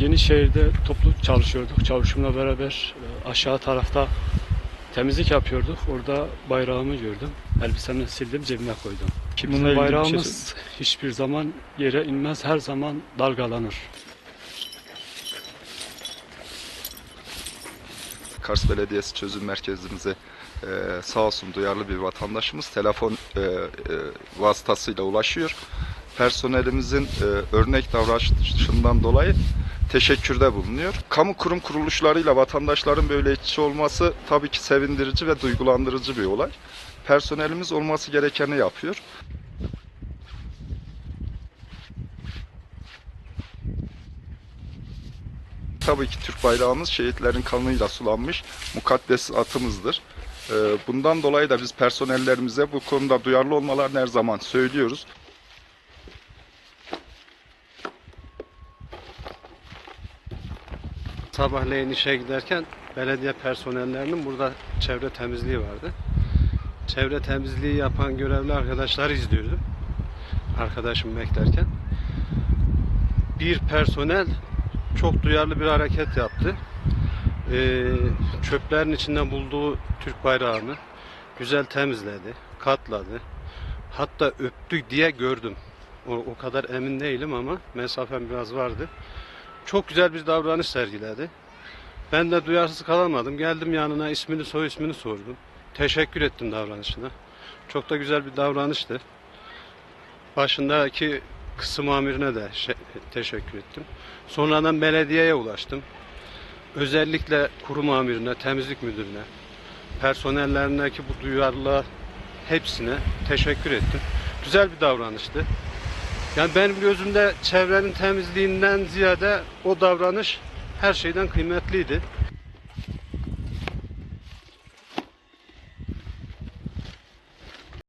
Yenişehir'de toplu çalışıyorduk. Çavuşumla beraber e, aşağı tarafta temizlik yapıyorduk. Orada bayrağımı gördüm. Elbisemle sildim cebime koydum. Bizim bir şey bayrağımız hiçbir zaman yere inmez. Her zaman dalgalanır. Kars Belediyesi Çözüm Merkezimize e, sağ olsun duyarlı bir vatandaşımız telefon e, e, vasıtasıyla ulaşıyor. Personelimizin e, örnek davranışından dolayı teşekkürde bulunuyor. Kamu kurum kuruluşlarıyla vatandaşların böyle iç olması tabii ki sevindirici ve duygulandırıcı bir olay. Personelimiz olması gerekeni yapıyor. Tabii ki Türk bayrağımız şehitlerin kanıyla sulanmış mukaddes atımızdır. Ee, Bundan dolayı da biz personellerimize bu konuda duyarlı olmalarını her zaman söylüyoruz. Sabahleyin işe giderken belediye personellerinin burada çevre temizliği vardı. Çevre temizliği yapan görevli arkadaşları izliyordum. Arkadaşım beklerken. Bir personel çok duyarlı bir hareket yaptı. Ee, çöplerin içinden bulduğu Türk bayrağını güzel temizledi, katladı. Hatta öptük diye gördüm. O, o kadar emin değilim ama mesafem biraz vardı. Çok güzel bir davranış sergiledi. Ben de duyarsız kalamadım. Geldim yanına ismini soy ismini sordum. Teşekkür ettim davranışına. Çok da güzel bir davranıştı. Başındaki kısım amirine de teşekkür ettim. Sonradan belediyeye ulaştım. Özellikle kurum amirine, temizlik müdürüne, personellerindeki bu duyarlılığa hepsine teşekkür ettim. Güzel bir davranıştı. Yani benim gözümde çevrenin temizliğinden ziyade o davranış her şeyden kıymetliydi.